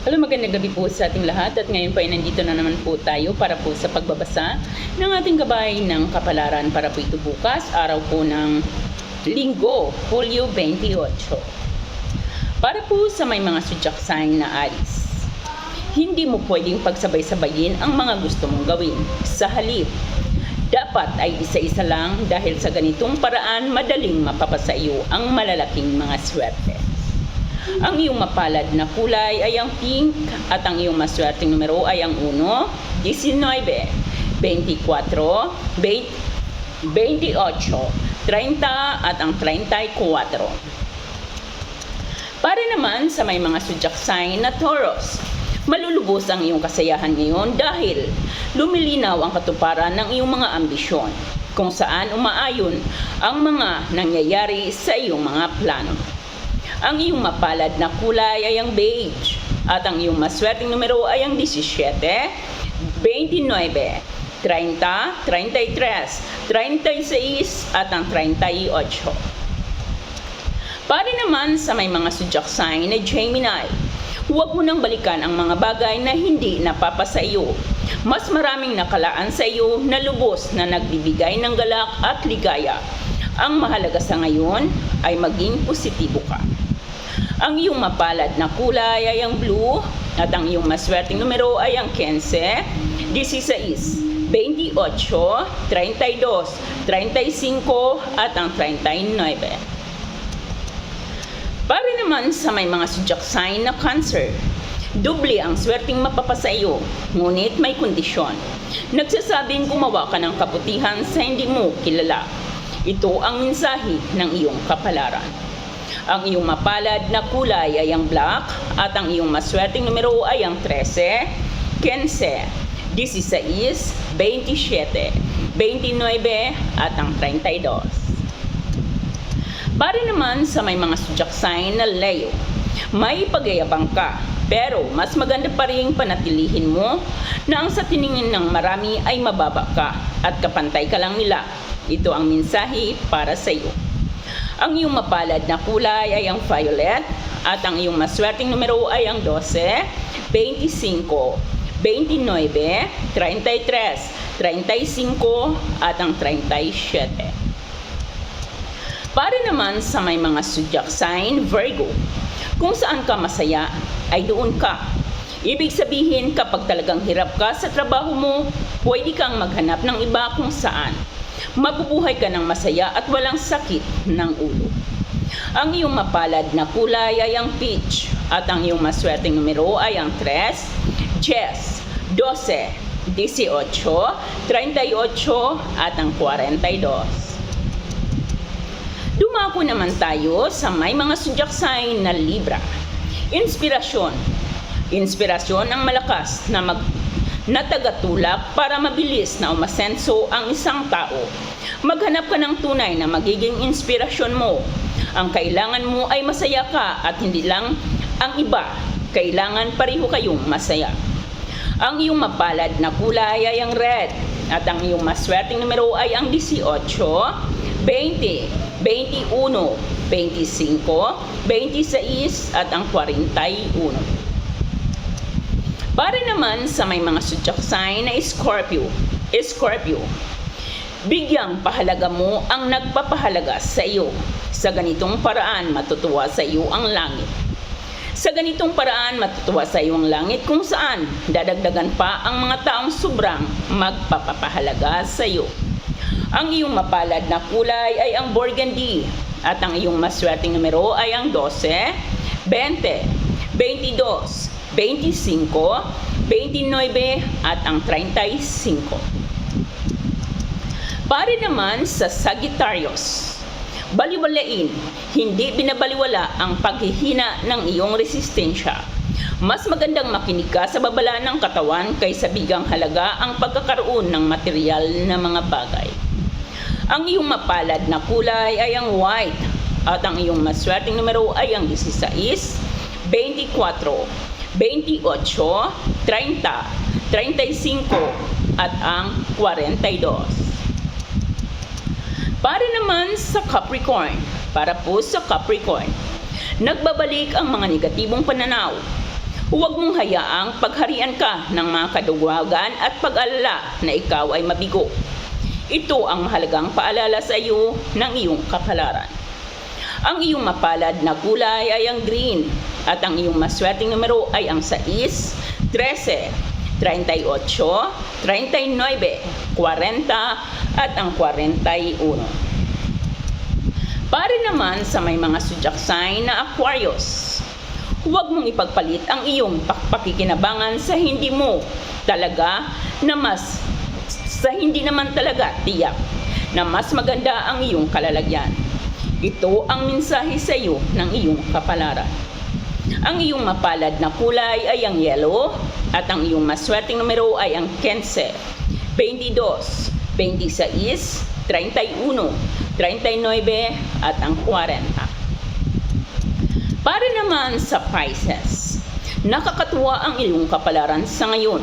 Hello, magandang gabi po sa ating lahat at ngayon po ay nandito na naman po tayo para po sa pagbabasa ng ating gabay ng kapalaran para po ito bukas, araw po ng linggo, Hulyo 28. Para po sa may mga sudyak na alis, hindi mo pwedeng pagsabay-sabayin ang mga gusto mong gawin. Sa halip, dapat ay isa-isa lang dahil sa ganitong paraan madaling mapapasa iyo ang malalaking mga swerte. Ang iyong mapalad na kulay ay ang pink at ang iyong maswerteng numero ay ang 1, 19, 24, 20, 28, 30 at ang 34. Para naman sa may mga zodiac sign na Taurus, malulubos ang iyong kasayahan ngayon dahil lumilinaw ang katuparan ng iyong mga ambisyon kung saan umaayon ang mga nangyayari sa iyong mga plano. Ang iyong mapalad na kulay ay ang beige at ang iyong maswerteng numero ay ang 17, 29, 30, 33, 36 at ang 38. Para naman sa may mga zodiac sign na Gemini, huwag mo nang balikan ang mga bagay na hindi napapasa iyo. Mas maraming nakalaan sa iyo na lubos na nagbibigay ng galak at ligaya. Ang mahalaga sa ngayon ay maging positibo ka. Ang iyong mapalad na kulay ay ang blue at ang iyong maswerteng numero ay ang 15, 16, 28, 32, 35 at ang 39. Para naman sa may mga zodiac sign na cancer, Doble ang swerteng mapapasa iyo, ngunit may kondisyon. Nagsasabing gumawa ka ng kabutihan sa hindi mo kilala. Ito ang mensahe ng iyong kapalaran. Ang iyong mapalad na kulay ay ang black at ang iyong maswerteng numero ay ang 13, 15, 16, 27, 29 at ang 32. Para naman sa may mga zodiac sign na Leo, may pagayabang ka, pero mas maganda pa rin panatilihin mo na ang sa tiningin ng marami ay mababa ka at kapantay ka lang nila. Ito ang mensahe para sa iyo. Ang iyong mapalad na kulay ay ang violet at ang iyong maswerteng numero ay ang 12, 25, 29, 33, 35 at ang 37. Para naman sa may mga zodiac sign, Virgo, kung saan ka masaya, ay doon ka. Ibig sabihin, kapag talagang hirap ka sa trabaho mo, pwede kang maghanap ng iba kung saan. Mabubuhay ka ng masaya at walang sakit ng ulo. Ang iyong mapalad na kulay ay ang peach at ang iyong maswerteng numero ay ang 3, 10, 12, 18, 38 at ang 42. Dumako naman tayo sa may mga zodiac sign na Libra. Inspirasyon. Inspirasyon ang malakas na mag na tagatulak para mabilis na umasenso ang isang tao. Maghanap ka ng tunay na magiging inspirasyon mo. Ang kailangan mo ay masaya ka at hindi lang ang iba. Kailangan pareho kayong masaya. Ang iyong mapalad na kulay ay ang red at ang iyong maswerteng numero ay ang 18, 20, 21, 25, 26 at ang 41. Para naman sa may mga sign na Scorpio. Scorpio, bigyang pahalaga mo ang nagpapahalaga sa iyo. Sa ganitong paraan, matutuwa sa iyo ang langit. Sa ganitong paraan, matutuwa sa iyo ang langit kung saan dadagdagan pa ang mga taong sobrang magpapahalaga sa iyo. Ang iyong mapalad na kulay ay ang burgundy at ang iyong maswerteng numero ay ang 12, 20, 22, 25, 29 at ang 35. Para naman sa Sagittarius, baliwalain, hindi binabaliwala ang paghihina ng iyong resistensya. Mas magandang makinig ka sa babala ng katawan kaysa bigang halaga ang pagkakaroon ng material na mga bagay. Ang iyong mapalad na kulay ay ang white at ang iyong maswerteng numero ay ang 16, 24, 28, 30, 35 at ang 42. Para naman sa Capricorn, para po sa Capricorn, nagbabalik ang mga negatibong pananaw Huwag mong hayaang pagharian ka ng mga kaduwagan at pag-alala na ikaw ay mabigo. Ito ang mahalagang paalala sa iyo ng iyong kapalaran. Ang iyong mapalad na kulay ay ang green at ang iyong maswerteng numero ay ang 6, 13, 38, 39, 40 at ang 41. Para naman sa may mga zodiac sign na Aquarius, huwag mong ipagpalit ang iyong pak- pakikinabangan sa hindi mo talaga na mas sa hindi naman talaga tiyak na mas maganda ang iyong kalalagyan. Ito ang mensahe sa iyo ng iyong kapalaran. Ang iyong mapalad na kulay ay ang yellow at ang iyong maswerteng numero ay ang 15, 22, 26, 31, 39 at ang 40. Para naman sa Pisces, nakakatuwa ang iyong kapalaran sa ngayon.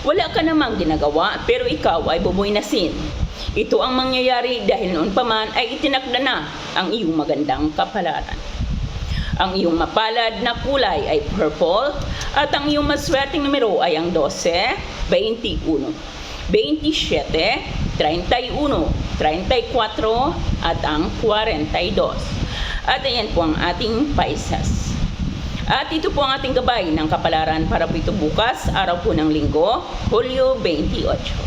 Wala ka namang ginagawa pero ikaw ay bubuinasin. Ito ang mangyayari dahil noon pa man ay itinakda na ang iyong magandang kapalaran. Ang iyong mapalad na kulay ay purple at ang iyong maswerteng numero ay ang 12, 21, 27, 31, 34 at ang 42. At ayan po ang ating Pisces. At ito po ang ating gabay ng kapalaran para po ito bukas, araw po ng linggo, Hulyo 28.